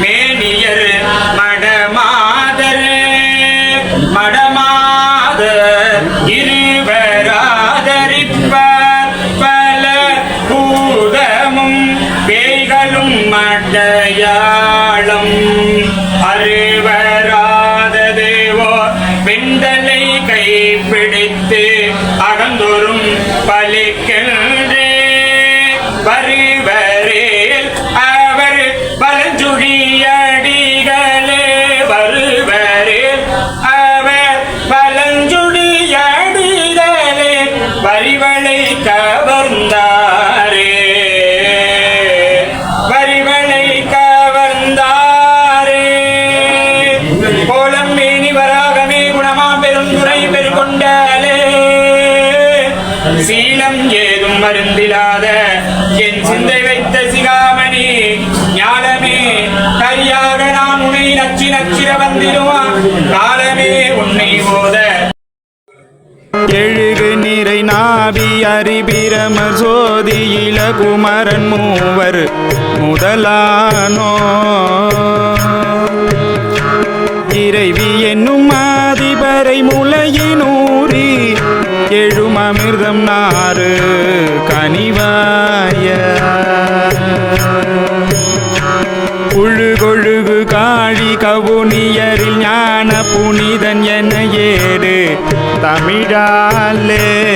மேனியர் மடமாதர் மடமாத இருவராதரிப்பார். பல பூதமும் பேய்களும் மடையாளம் அறுவராத தேவோ பெண்தலை கைப்பிடித்து அகந்தோறும் பலிக்கின்றே. வருவரேல் கவர்ந்தாரே. வரிவளை கவர்ந்தாரே. கோலம் மேனி வராகமே குணமா பெருந்துரை பெருகொண்டாலே சீலம் ஏதும் மருந்திலாத என் சிந்தை வைத்த சிகாமணி ஞானமே கரியாக நான் உனை நச்சி நச்சிர வந்திருவான் நாவி அறிபிரம சோதி இளகுமரன் மூவர் முதலானோ. இறைவி என்னும் மாதிபரை முளையினூரி எழும் அமிர்தம் நாறு கனிவாய. உழுகொழுகு காழி கவுனியரில் ஞான புனிதன் என ஏடு தமிழாலே.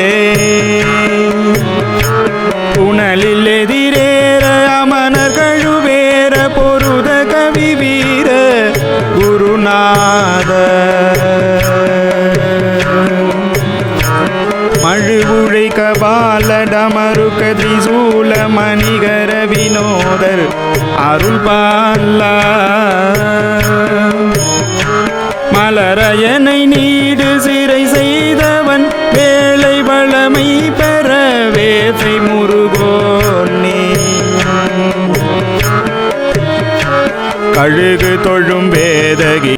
குருநாத மழுவுழை கபாலடமரு கதிசூல மணிகர வினோதர் அருள் பாலா மலரயனை நீடு சிறை செய்தவன் வேலை வளமை பெற வேதை முருகோனே கழுகு தொழும் வேதகி